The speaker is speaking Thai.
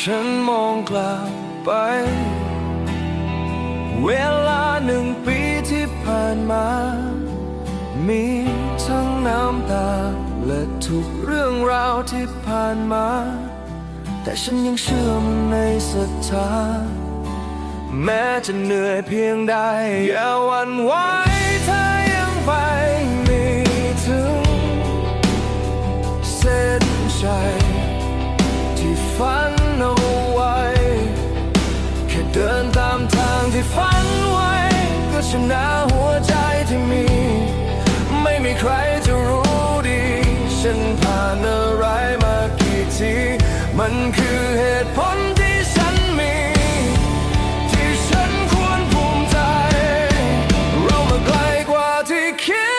ฉันมองกลับไป เวลาหนึ่งปีที่ผ่านมา มีทั้งน้ำตา และทุกเรื่องราวที่ผ่านมา แต่ฉันยังเชื่อมในศรัทธา แม้จะเหนื่อยเพียงใดอย่าหวั่นไหวถ้ายังไปไม่ถึง เส้นชัยที่ฝัน ชนะหัวใจที่มี ไม่มีใครจะรู้ดี ฉันผ่านอะไรมากี่ที มันคือเหตุผลที่ฉันมี ที่ฉันควรภูมิใจ เรามาไกลกว่าที่คิด